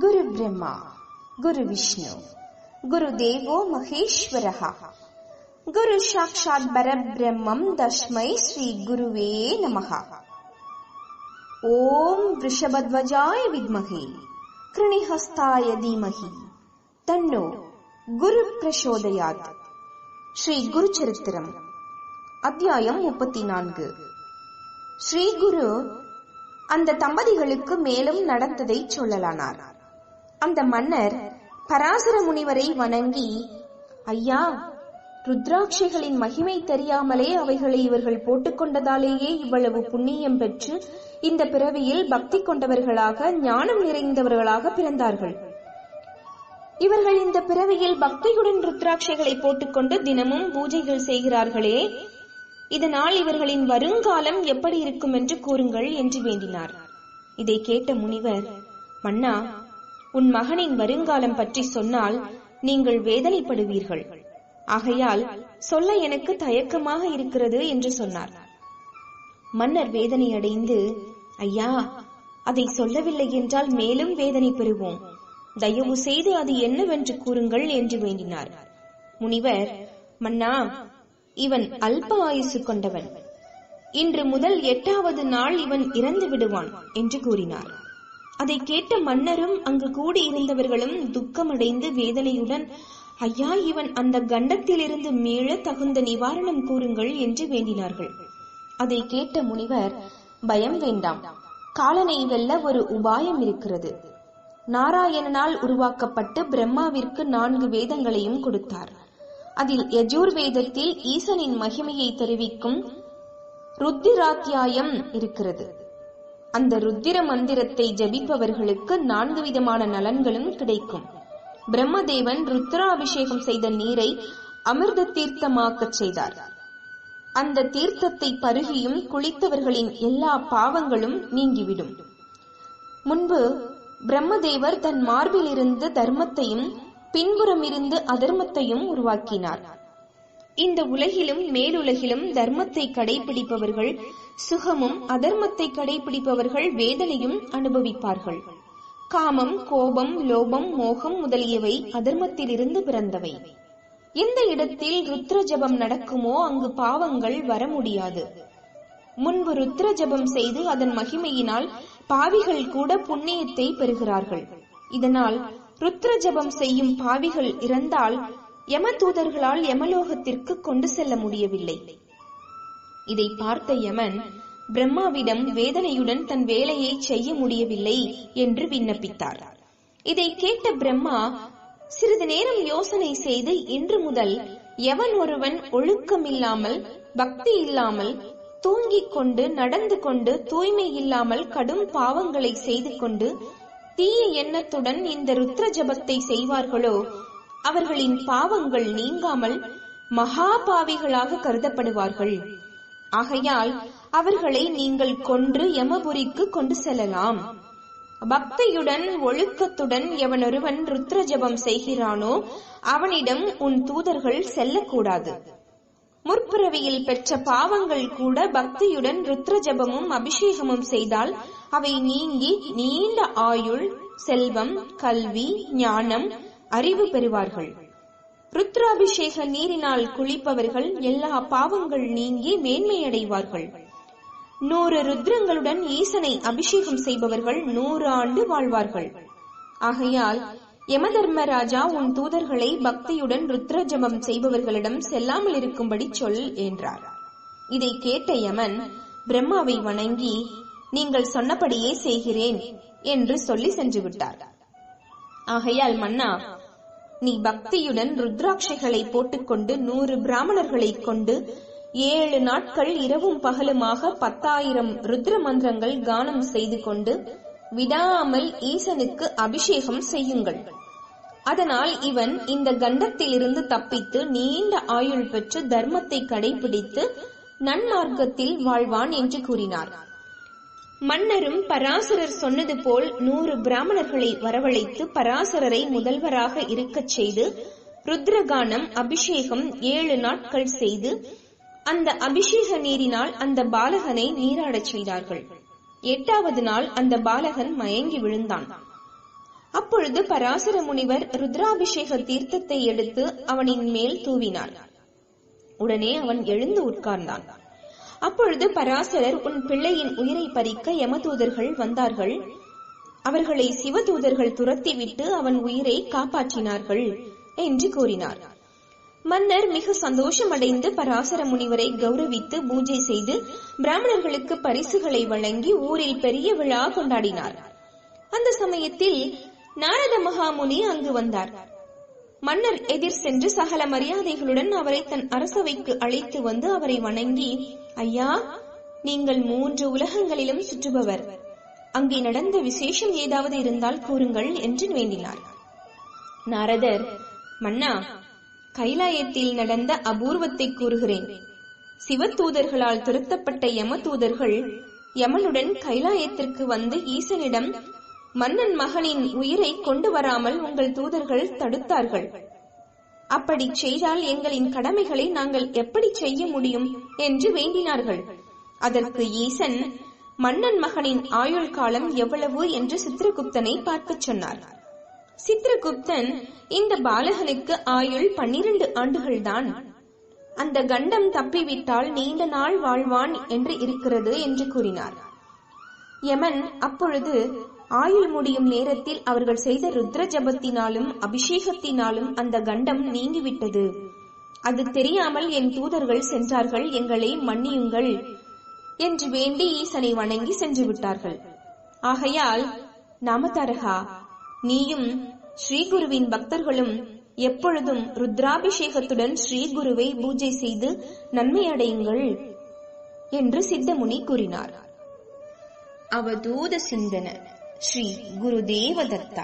குரு பிரம்மா குரு விஷ்ணு குரு தேவோ மகேஸ்வரஹா. குரு சாட்சாத் பரபிரம்மம் தஸ்மை ஸ்ரீ குருவே நமஹா. ஓம் ரிஷபத்வஜாய வித்மகே கிருணிஹஸ்தாய தீமஹி தன்னோ குரு பிரசோதயாத். ஸ்ரீ குரு சரித்திரம் அத்தியாயம் முப்பத்தி நான்கு ஸ்ரீ குரு அந்த தம்பதிகளுக்கு மேலும் நடந்ததை சொல்லலானார். அந்த மன்னர் பராசர முனிவரை வணங்கி ஐயா ருத்ராட்சைகளின் மகிமை தெரியாமலே அவைகளை இவர்கள் போட்டுக்கொண்டதாலேயே இவ்வளவு புண்ணியம் பெற்று இந்த பிறவியில் பக்தி கொண்டவர்களாக ஞானம் நிறைந்தவர்களாக பிறந்தார்கள். இவர்கள் இந்த பிறவியில் பக்தியுடன் ருத்ராட்சைகளை போட்டுக்கொண்டு தினமும் பூஜைகள் செய்கிறார்களே இதனால் இவர்களின் வருங்காலம் எப்படி இருக்கும் என்று கூறுங்கள் என்று வேண்டினார். இதை கேட்ட முனிவர் மன்னா உன் மகனின் வருங்காலம் பற்றி சொன்னால் நீங்கள் வேதனைப்படுவீர்கள். ஆகையால் சொல்ல எனக்கு தயக்கமாக இருக்கிறது என்று சொன்னார். மன்னர் வேதனை அடைந்து ஐயா அதை சொல்லவில்லை என்றால் மேலும் வேதனை பெறுவோம். தயவு செய்து அது என்னவென்று கூறுங்கள் என்று வேண்டினார். முனிவர் மன்னா இவன் அல்ப ஆயுசு கொண்டவன். இன்று முதல் எட்டாவது நாள் இவன் இறந்து விடுவான் என்று கூறினார். அதை கேட்ட மன்னரும் அங்கு கூடியிருந்தவர்களும் துக்கமடைந்து வேதனையுடன் ஐயா இவன் அந்த கண்டத்திலிருந்து மீள தகுந்த நிவாரணம் கூறுங்கள் என்று வேண்டினார்கள். அதை கேட்ட முனிவர் பயம் வேண்டாம். காலனை வெல்ல ஒரு உபாயம் இருக்கிறது. நாராயணனால் உருவாக்கப்பட்டு பிரம்மாவிற்கு நான்கு வேதங்களையும் கொடுத்தார். அதில் யஜூர் வேதத்தில் ஈசனின் மகிமையை தெரிவிக்கும் ருத்திராத்தியாயம் இருக்கிறது. அந்த ருத்திர மந்திரத்தை ஜபிப்பவர்களுக்கு நான்கு விதமான நலன்களும் கிடைக்கும். பிரம்மதேவன் ருத்ராபிஷேகம் செய்த நீரை அமிர்த தீர்த்தமாக்கச் செய்தார். அந்த தீர்த்தத்தை பருகியும் குளித்தவர்களின் எல்லா பாவங்களும் நீங்கிவிடும். முன்பு பிரம்மதேவர் தன் மார்பிலிருந்து தர்மத்தையும் பின்புறமிருந்து அதர்மத்தையும் உருவாக்கினார். இந்த உலகிலும் மேலுலகிலும் தர்மத்தை கடைபிடிப்பவர்கள் சுகமும் அதர்மத்தை கடைபிடிப்பவர்கள் வேதனையும் அனுபவிப்பார்கள். காமம் கோபம் லோபம் மோகம் முதலியவை அதர்மத்திலிருந்து பிறந்தவை. எந்த இடத்தில் ருத்ர ஜபம் நடக்குமோ அங்கு பாவங்கள் வர முடியாது. முன்பு ருத்ர ஜபம் செய்து அதன் மகிமையினால் பாவிகள் கூட புண்ணியத்தை பெறுகிறார்கள். இதனால் ருத்ர ஜபம் செய்யும் பாவிகள் இறந்தால் யம தூதர்களால் யமலோகத்திற்கு கொண்டு செல்ல முடியவில்லை. இதை பார்த்த யமன் பிரம்மாவிடம் வேதனையுடன் தன் வேலையை செய்ய முடியவில்லை என்று விண்ணப்பித்தார். இதை கேட்ட பிரம்மா சிறிது நேரம் யோசனை செய்து இன்று முதல் எவன் ஒருவன் ஒழுக்கம் இல்லாமல் பக்தி இல்லாமல் தூங்கிக் கொண்டு நடந்து கொண்டு தூய்மை இல்லாமல் கடும் பாவங்களை செய்து கொண்டு தீய எண்ணத்துடன் இந்த ருத்ர ஜபத்தை செய்வார்களோ அவர்களின் பாவங்கள் நீங்காமல் மகா பாவிகளாக கருதப்படுவார்கள். ஆகையால் அவர்களை நீங்கள் கொன்று யமபுரிக்கு கொண்டு செல்லலாம். பக்தியுடன் ஒழுக்கத்துடன் எவனொருவன் ருத்ர ஜபம் செய்கிறானோ அவனிடம் உன் தூதர்கள் செல்லக்கூடாது. முற்பிறவியில் பெற்ற பாவங்கள் கூட பக்தியுடன் ருத்ர ஜபமும் அபிஷேகமும் செய்தால் அவை நீங்கி நீண்ட ஆயுள் செல்வம் கல்வி ஞானம் அறிவு பெறுவார்கள். ருத்ராபிஷேக நீரினால் குளிப்பவர்கள் எல்லா பாவங்கள் நீங்கி மேன்மையடைவார்கள். நூறு ருத்ரங்களுடன் ஈசனை அபிஷேகம் செய்பவர்கள் நூறு ஆண்டு வாழ்வார்கள். ஆகையால் யமதர்மராஜா உன் தூதர்களை பக்தியுடன் ருத்ர ஜபம் செய்பவர்களிடம் செல்லாமல் இருக்கும்படி சொல் என்றார். இதை கேட்ட யமன் பிரம்மாவை வணங்கி நீங்கள் சொன்னபடியே செய்கிறேன் என்று சொல்லி சென்று விட்டார் ஆகையால் மன்னா நீ பக்தியுடன் ருத்ராட்சைகளை போட்டுக்கொண்டு நூறு பிராமணர்களை கொண்டு ஏழு நாட்கள் இரவும் பகலுமாக பத்தாயிரம் ருத்ர மந்திரங்கள் கானம் செய்து கொண்டு விடாமல் ஈசனுக்கு அபிஷேகம் செய்யுங்கள். அதனால் இவன் இந்த கண்டத்திலிருந்து தப்பித்து நீண்ட ஆயுள் பெற்று தர்மத்தை கடைபிடித்து நன்மார்க்கத்தில் வாழ்வான் என்று கூறினார். மன்னரும் பராசரர் சொன்னது போல் நூறு பிராமணர்களை வரவழைத்து பராசரரை முதல்வராக இருக்கச் செய்து ருத்ரகானம் அபிஷேகம் ஏழு நாட்கள் செய்து அந்த அபிஷேக நீரினால் அந்த பாலகனை நீராடச் செய்தார்கள். எட்டாவது நாள் அந்த பாலகன் மயங்கி விழுந்தான். அப்பொழுது பராசர முனிவர் ருத்ராபிஷேக தீர்த்தத்தை எடுத்து அவனின் மேல் தூவினார். உடனே அவன் எழுந்து உட்கார்ந்தான். அப்பொழுது பராசரர் உன் பிள்ளையின் உயிரை பறிக்க யமதூதர்கள் வந்தார்கள். அவர்களை சிவதூதர்கள் துரத்திவிட்டு அவன் உயிரை காப்பாற்றினார்கள் என்று கூறினார். மன்னர் மிக சந்தோஷமடைந்து பராசர முனிவரை கௌரவித்து பூஜை செய்து பிராமணர்களுக்கு பரிசுகளை வழங்கி ஊரில் பெரிய விழா கொண்டாடினார். அந்த சமயத்தில் நாரத மகாமுனி அங்கு வந்தார். மன்னர் எதிர் சென்று சகல மரியாதைகளுடன் அவரை தன் அரசவைக்கு அழைத்து வந்து அவரை வணங்கி ஐயா நீங்கள் மூன்று உலகங்களிலும் சுற்றுபவர். அங்கே நடந்த விசேஷம் ஏதாவது இருந்தால் கூறுங்கள் என்று வேண்டினார். நாரதர் மன்னா கைலாயத்தில் நடந்த அபூர்வத்தை கூறுகிறேன். சிவத்தூதர்களால் துரத்தப்பட்ட யம தூதர்கள் யமனுடன் கைலாயத்திற்கு வந்து ஈசனிடம் மன்னன் மகனின் உயிரை கொண்டு வராமல் உங்கள் தூதர்கள் தடுத்தார்கள். அப்படி செய்தால் எங்களின் கடமைகளை நாங்கள் எப்படி செய்ய முடியும் என்று வேண்டினார்கள். அதற்கு ஈசன் மன்னன் மகனின் ஆயுள் காலம் எவ்வளவு என்று சித்திரகுப்தனை பார்க்கச் சொன்னார். சித்திரகுப்தன் இந்த பாலகனுக்கு ஆயுள் பன்னிரண்டு ஆண்டுகள்தான். அந்த கண்டம் தப்பிவிட்டால் நீண்ட நாள் வாழ்வான் என்று இருக்கிறது என்று கூறினார். யமன் அப்பொழுது ஆயுள் முடியும் நேரத்தில் அவர்கள் செய்த ருத்ர ஜபத்தினாலும் அபிஷேகத்தினாலும் அந்த கண்டம் நீங்கிவிட்டது. அது தெரியாமல் என் தூதர்கள் சென்றார்கள் எங்களை மன்னியுங்கள் என்று வேண்டி ஈசனை வணங்கி சென்று விட்டார்கள் ஆகையால் நமதரகா நீயும் ஸ்ரீகுருவின் பக்தர்களும் எப்பொழுதும் ருத்ராபிஷேகத்துடன் ஸ்ரீகுருவை பூஜை செய்து நன்மை அடையுங்கள் என்று சித்தமுனி கூறினார். அவதூத சிந்தன. ಶ್ರೀ ಗುರುದೇವದತ್ತ.